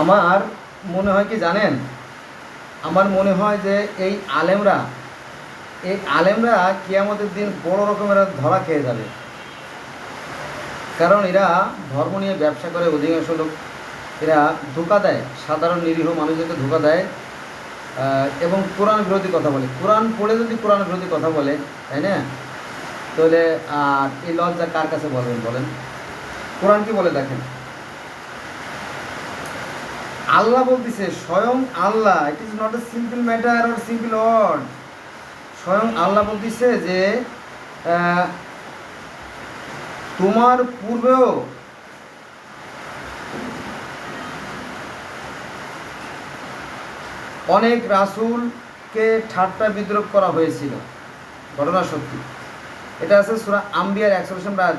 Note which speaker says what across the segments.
Speaker 1: আমার মনে হয় কি জানেন? আমার মনে হয় যে এই আলেমরা এই আলেমরা কিয়ামতের দিন বড় রকমের ধরা খেয়ে যাবে। কারণ এরা ধর্ম নিয়ে ব্যবসা করে, অধিকাংশ লোক এরা ধোকা দেয়, সাধারণ নিরীহ মানুষদেরকে ধোকা দেয় এবং কোরআন বিরোধী কথা বলে। কোরআন পড়ে যদি কোরআন বিরোধী কথা বলে, তাই না? তাহলে, আর এই লজ্জা কার কাছে বলবেন বলেন? কোরআন কি বলে দেখেন? আল্লাহ বলতেছে, স্বয়ং আল্লাহ it is not a simple matter or simple word স্বয়ং আল্লাহ বলতেছে যে তোমার পূর্বেও অনেক রাসূলকে ঠাট্টা বিদ্রোহ করা হয়েছিল। ঘটনা সত্যি। এটা আছে সুরা আম্বিয়ার একশো নম্বর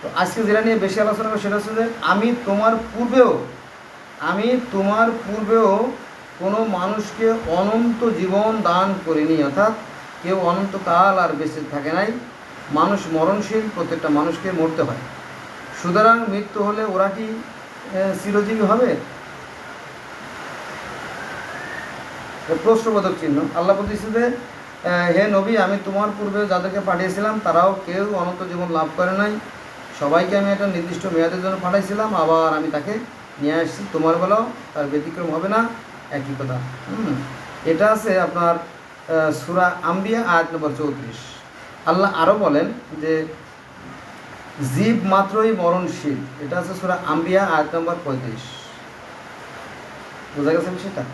Speaker 1: তো আজকে যেটা নিয়ে বেশি আলোচনা করব সেটা হচ্ছে যে, আমি তোমার পূর্বেও আমি তোমার পূর্বেও কোনো মানুষকে অনন্ত জীবন দান করিনি, অর্থাৎ কেউ অনন্তকাল আর বেঁচে থাকে নাই। মানুষ মরণশীল, প্রত্যেকটা মানুষকে মরতে হয়। সুতরাং মৃত্যু হলে ওরা কি চিরজীবী হবে? প্রশ্নবোধক চিহ্ন। আল্লাহ বলতেছে হে নবী, আমি তোমার পূর্বে যাদেরকে পাঠিয়েছিলাম, তারাও কেউ অনন্ত জীবন লাভ করে নাই। সবাইকে আমি একটা নির্দিষ্ট মেয়াদের জন্য পাঠাইছিলাম, আবার আমি তাকে নিয়ে আসছি। তোমার বেলাও তার ব্যতিক্রম হবে না? একই কথা। হুম। এটা আছে আপনার সুরা আম্বিয়া, আয়াত নম্বর চৌত্রিশ। আল্লাহ আরও বলেন যে, জীব মাত্রই মরণশীল। এটা আছে সুরা আম্বিয়া, আয়াত নম্বর পঁয়ত্রিশ। বোঝা গেছে বিষয়টা?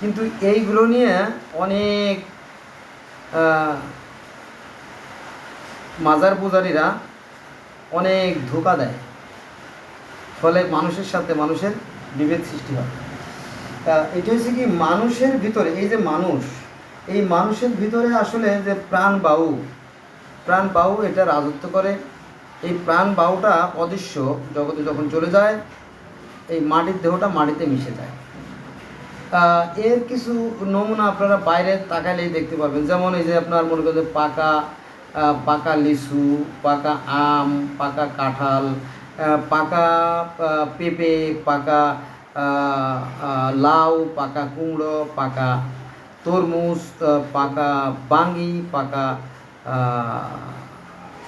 Speaker 1: কিন্তু এইগুলো নিয়ে অনেক মাজার পূজারীরা অনেক ধোকা দেয়। ফলে মানুষের সাথে মানুষের বিভেদ সৃষ্টি হয়। তা এটা হচ্ছে কি মানুষের ভিতরে, এই যে মানুষ, এই মানুষের ভিতরে আসলে যে প্রাণ বায়ু প্রাণ বায়ু এটা রাজত্ব করে। এই প্রাণ বায়ুটা অদৃশ্য জগতে যখন চলে যায়, এই মাটির দেহটা মাটিতে মিশে যায়। এর কিছু নমুনা আপনারা বাইরে তাকালেই দেখতে পাবেন যেমন এই যে আপনার মনে করেন পাকা পাকা লিচু, পাকা আম, পাকা কাঁঠাল পাকা পেঁপে, পাকা লাউ, পাকা কুমড়ো, পাকা তরমুজ পাকা বাঙ্গি, পাকা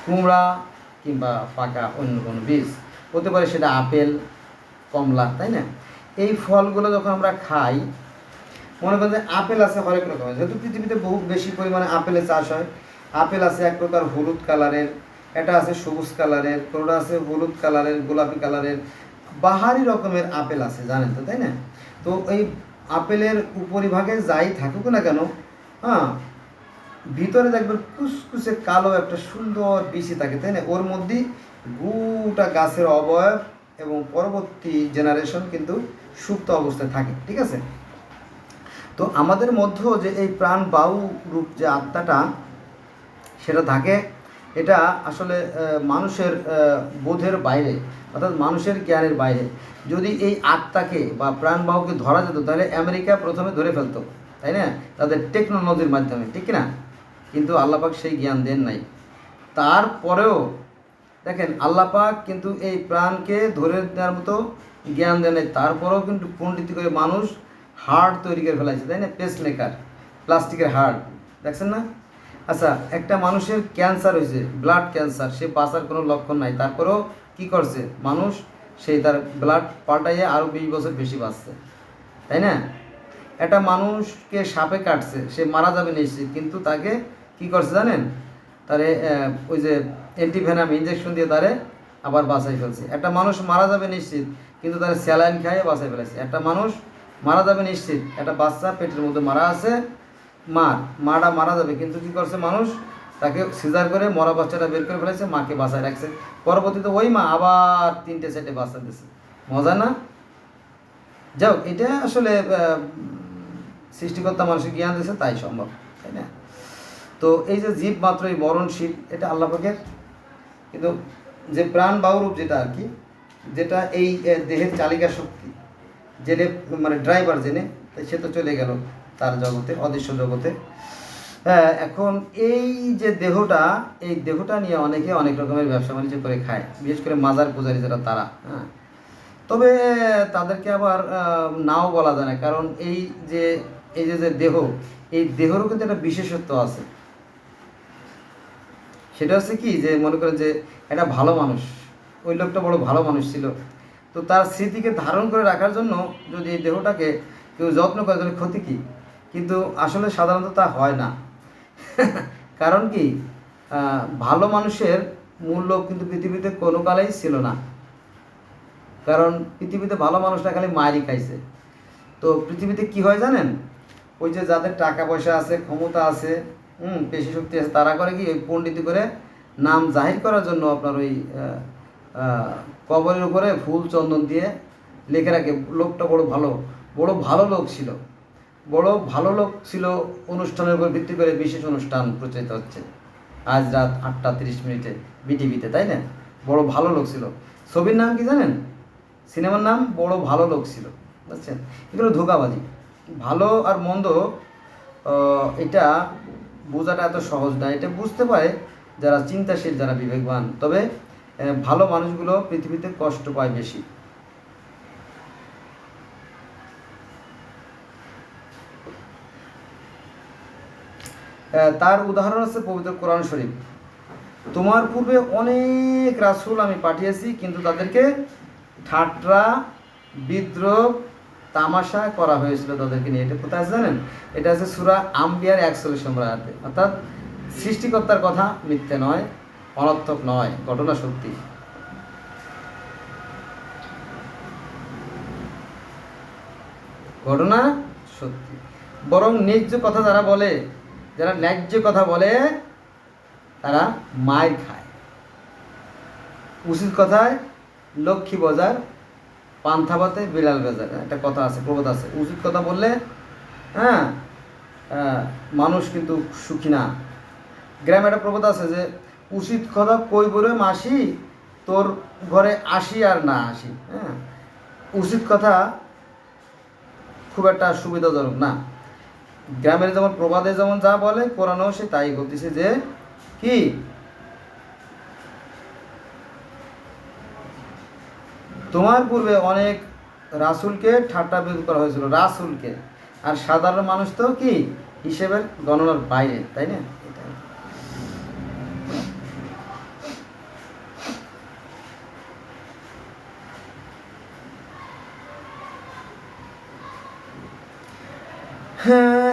Speaker 1: কুমড়া কিংবা পাকা অন্য কোনো বীজ। হতে পারে সেটা আপেল, কমলা, তাই না? এই ফলগুলো যখন আমরা খাই, মনে করেন যে আপেল আছে হরেক রকমের। যেহেতু পৃথিবীতে বহু বেশি পরিমাণে আপেলের চাষ হয়, আপেল আছে এক প্রকার হলুদ কালারের এটা আছে সবুজ কালারের, কোনোটা আছে হলুদ কালারের, গোলাপি কালারের, বাহারি রকমের আপেল আছে, জানেন তো, তাই না? তো এই আপেলের উপরিভাগে যাই থাকুক না কেন হ্যাঁ ভিতরে দেখবেন কুচকুচে কালো একটা সুন্দর বিচি থাকে, তাই না? ওর মধ্যে গোটা গাছের অবয়ব এবং পরবর্তী জেনারেশন কিন্তু সুপ্ত অবস্থায় থাকে, ঠিক আছে? তো আমাদের মধ্যেও যে এই প্রাণ বায়ু রূপ যে আত্মাটা, সেটা থাকে এটা আসলে মানুষের বোধের বাইরে, অর্থাৎ মানুষের জ্ঞানের বাইরে। যদি এই আত্মাকে বা প্রাণবাহুকে ধরা যেত, তাহলে আমেরিকা প্রথমে ধরে ফেলতো, তাই না? তাদের টেকনোলজির মাধ্যমে, ঠিক না কিন্তু আল্লাপাক সেই জ্ঞান দেন নাই। তারপরেও, দেখেন, আল্লাপাক কিন্তু এই প্রাণকে ধরে দেওয়ার মতো জ্ঞান দেন নাই। তারপরেও কিন্তু পণ্ডিতি করে মানুষ হার্ট তৈরি করে ফেলাইছে, তাই না? পেস মেকার প্লাস্টিকের হার্ট দেখছেন না? আচ্ছা একটা মানুষের ক্যান্সার হয়েছে ব্লাড ক্যান্সার সে বাঁচার কোনো লক্ষণ নাই। তারপরেও কি করছে? মানুষ সেই তার ব্লাড পাল্টাইয়ে আরও বিশ বছর বেশি বাঁচছে। তাই না? একটা মানুষকে সাপে কাটছে, সে মারা যাবে নিশ্চিত, কিন্তু তাকে কি করছে জানেন? তারে ওই যে অ্যান্টিভেনাম ইঞ্জেকশন দিয়ে তারে আবার বাঁচাই ফেলছে। একটা মানুষ মারা যাবে নিশ্চিত, কিন্তু তার স্যালাইন খাইয়ে বাঁচাই ফেলেছে। একটা মানুষ মারা যাবে নিশ্চিত, একটা বাচ্চা পেটের মধ্যে মারা আছে মার মাটা মারা যাবে। কিন্তু কি করছে মানুষ? তাকে সিজার করে মরা বাচ্চাটা বের করে ফেলেছে, মাকে বাঁচায় রাখছে। পরবর্তীতে ওই মা আবার তিনটে চারটে বাচ্চা দিছে। মজা না? যাও, এটা আসলে সৃষ্টিকর্তা মানুষের জ্ঞান দিয়েছে, তাই সম্ভব, তাই না? তো এই যে জীব মাত্রই মরণশীল এটা আল্লাহ পাকের। কিন্তু যে প্রাণ বায়ুরূপ যেটা আর কি, যেটা এই দেহের চালিকা শক্তি জেনে মানে ড্রাইভার জেনে সে তো চলে গেল। তার জগতে, অদৃশ্য জগতে। হ্যাঁ এখন এই যে দেহটা, এই দেহটা নিয়ে অনেকে অনেক রকমের ব্যবসা বাণিজ্য করে খায়, বিশেষ করে মাজার পূজারি যারা তারা হ্যাঁ। তবে তাদেরকে আবার নাও বলা যায় না, কারণ এই যে এই যে যে দেহ, এই দেহেরও কিন্তু একটা বিশেষত্ব আছে। সেটা হচ্ছে কি যে, মনে করেন যে, একটা ভালো মানুষ, ওই লোকটা বড় ভালো মানুষ ছিল। তো তার স্মৃতিকে ধারণ করে রাখার জন্য যদি এই দেহটাকে কেউ যত্ন করে, তাহলে ক্ষতি কি? কিন্তু আসলে সাধারণত তা হয় না। কারণ কি ভালো মানুষের মূল্য কিন্তু পৃথিবীতে কোনো কালেই ছিল না। কারণ পৃথিবীতে ভালো মানুষরা খালি মায়েরই খাইছে। তো পৃথিবীতে কি হয় জানেন? ওই যে যাদের টাকা পয়সা আছে, ক্ষমতা আছে, হুম পেশি শক্তি আছে, তারা করে কি, ওই পণ্ডিতি করে নাম জাহির করার জন্য আপনার ওই কবরের উপরে ফুল চন্দন দিয়ে লিখে রাখে, লোকটা বড় ভালো বড় ভালো লোক ছিল। বড় ভালো লোক ছিল অনুষ্ঠানের উপর ভিত্তি করে বিশেষ অনুষ্ঠান প্রচারিত হচ্ছে। আজ রাত আটটা তিরিশ মিনিটে বিটিভিতে, তাই না? বড় ভালো লোক ছিল। ছবির নাম কি জানেন? সিনেমার নাম বড় ভালো লোক ছিল, বুঝছেন? এগুলো ধোকাবাজি। ভালো আর মন্দ এটা বোঝাটা এত সহজ না। এটা বুঝতে পারে যারা চিন্তাশীল, যারা বিবেকবান। তবে ভালো মানুষগুলো পৃথিবীতে কষ্ট পায় বেশি। তার উদাহরণ আছে পবিত্র কোরআন শরীফ। তোমার পূর্বে অনেক রাসূল আমি পাঠিয়েছি, কিন্তু তাদেরকে ঠাট্টা, বিদ্রোহ, তামাশা করা হয়েছিল তাদেরকে নিয়ে। এটা কোথায় আছে জানেন? এটা আছে সুরা আম্বিয়ার একচল্লিশ নম্বর অর্থাৎ সৃষ্টিকর্তার কথা মিথ্যে নয়, অনর্থক নয়, ঘটনা সত্যি। ঘটনা সত্যি। বরং ন্যায্য কথা যারা বলে যারা ন্যায্য কথা বলে, তারা মায়ের খায়। উচিত কথায় লক্ষ্মী বাজার, পান্থাবাতে বিড়াল বাজার। একটা কথা আছে, প্রবাদ আছে। উচিত কথা বললে হ্যাঁ মানুষ কিন্তু সুখী না। গ্রামে একটা প্রবাদ আছে যে, উচিত কথা কই বলে মাসি, তোর ঘরে আসি আর না আসি হ্যাঁ? উচিত কথা খুব একটা সুবিধাজনক না। গ্রামের যেমন প্রবাদে যেমন যা বলে, কোরআনও সে তাই বলতেছে যে, কি? তোমার পূর্বে অনেক রাসুলকে ঠাট্টা বিরোধ করা হয়েছিল, রাসুলকে। আর সাধারণ মানুষ তো কি? হিসেবের গণনার বাইরে, তাই না? হ্যাঁ।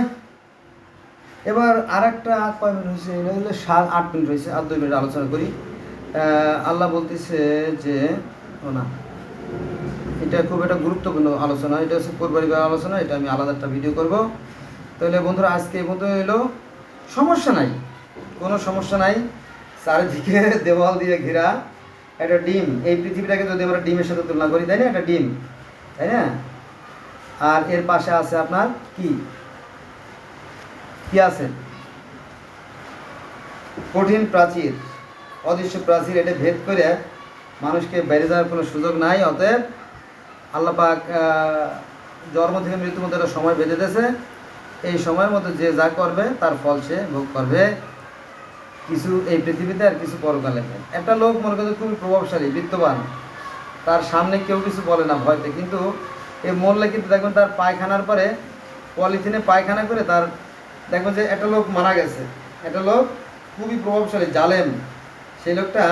Speaker 1: এবার আর একটা কয় মিনিট হয়েছে, এটা হলো সাত, আট মিনিট হয়েছে, আর দুই মিনিট আলোচনা করি। আল্লাহ বলতেছে যে, ও না, এটা খুব একটা গুরুত্বপূর্ণ আলোচনা, এটা হচ্ছে পরিবার আলোচনা, এটা আমি আলাদা একটা ভিডিও করব। তাহলে বন্ধুরা, আজকে এই মতো এলো সমস্যা নাই, কোনো সমস্যা নাই। চারিদিকে দেওয়াল দিয়ে ঘেরা একটা ডিম, এই পৃথিবীটাকে যদি আমরা ডিমের সাথে তুলনা করি, তাই না? একটা ডিম, তাই না? আর এর পাশে আছে আপনার কি? কি আছে? কঠিন প্রাচীর, অদৃশ্য প্রাচীর, এটা ভেদ করে মানুষকে বেড়ে যাওয়ার কোনো সুযোগ নাই, অতএব আল্লাপাক জন্ম থেকে মৃত্যুর মধ্যে একটা সময় বেঁধে দিয়েছে। এই সময়ের মধ্যে যে যা করবে, তার ফল সে ভোগ করবে। কিছু এই পৃথিবীতে আর কিছু পরকালে। একটা লোক মনে করছে খুবই প্রভাবশালী, বিত্তবান। তার সামনে কেউ কিছু বলে না ভয়তে, কিন্তু এই মরলে কিন্তু দেখবেন তার পায়খানার পরে পলিথিনে পায়খানা করে তার দেখবেন যে একটা লোক মারা গেছে। একটা লোক খুবই প্রভাবশালী, জালেম। সেই লোকটা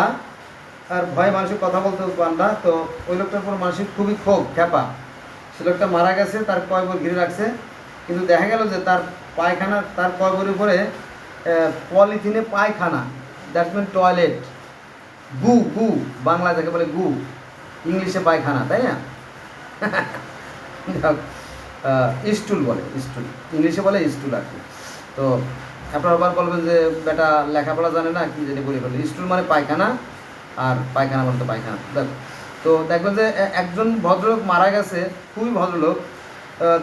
Speaker 1: আর ভয় মানুষের কথা বলতে পান না, তো ওই লোকটার উপর মানুষের খুবই ক্ষোভ, খ্যাপা। সে লোকটা মারা গেছে, তার কয়বর ঘিরে রাখছে। কিন্তু দেখা গেল যে তার পায়খানা, তার কয়বরের উপরে পলিথিনে পায়খানা দ্যাট মিন টয়লেট গু গু, বাংলা যাকে বলে গু, ইংলিশে পায়খানা, তাই না? স্টুল বলে, স্টুল। ইংলিশে বলে স্টুল আর কি। তো আপনারা আবার বলবেন যে, বেটা লেখাপড়া জানে না, কি জানি বলে ফেলে স্টুল মানে পায়খানা, আর পায়খানা মানে তো পায়খানা। দেখো, তো দেখবেন যে একজন ভদ্রলোক মারা গেছে, খুবই ভদ্রলোক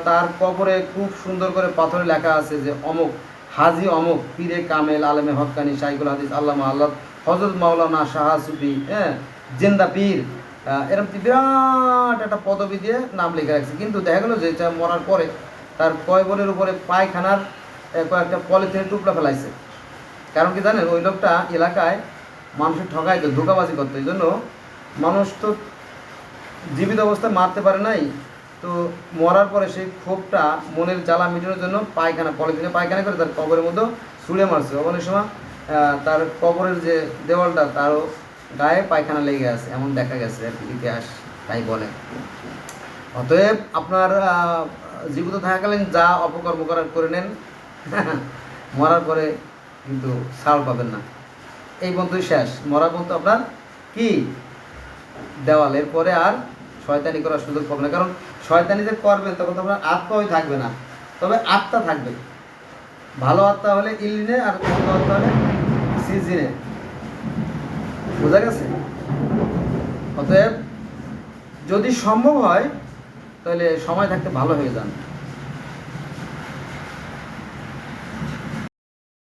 Speaker 1: তার কবরে খুব সুন্দর করে পাথরে লেখা আছে যে, অমুক হাজি অমুক, পীরে কামেল, আলমে হক্কানি সাইকুল হাদিস, আল্লামা আল্লাহ হজরত মাওলানা শাহ সুফি হ্যাঁ জেন্দা পীর এরকম বিরাট একটা পদবি দিয়ে নাম লিখে রাখছে। কিন্তু দেখা গেলো যে, এটা মরার পরে তার কয় কয়বরের উপরে পায়খানার কয়েকটা পলিথিনের টুকরা ফেলাইছে। কারণ কি জানেন, ওই লোকটা এলাকায় মানুষের ঠকাইতো ধোকাবাজি করতো। এই জন্য মানুষ তো জীবিত অবস্থায় মারতে পারে নাই। তো মরার পরে সেই ক্ষোভটা মনের জ্বালা মেটানোর জন্য পায়খানা, পলিথিনে পায়খানা করে তার কবরের মধ্যে ছুঁড়ে মারছে। অনেক সময় তার কবরের যে দেওয়ালটা, তারও গায়ে পায়খানা লেগে আছে, এমন দেখা গেছে আর কি, ইতিহাস তাই বলে। অতএব আপনার জীবিত থাকাকালীন যা অপকর্ম করার করে নেন মরার পরে কিন্তু ছাড় পাবেন না। এই পর্যন্তই শেষ। মরা পর্যন্ত আপনার কি? দেওয়াল এরপরে আর শয়তানি করার সুযোগ পাবে না। কারণ শয়তানি যে করবেন, তখন তো আপনার আত্মাই থাকবে না। তবে আত্মা থাকবে। ভালো আত্মা হলে ইলিনে আর মন্দ আত্মা হলে সিজিনে। বোঝা গেছে? অতএব যদি সম্ভব হয়, তাহলে সময় থাকতে ভালো হয়ে যান।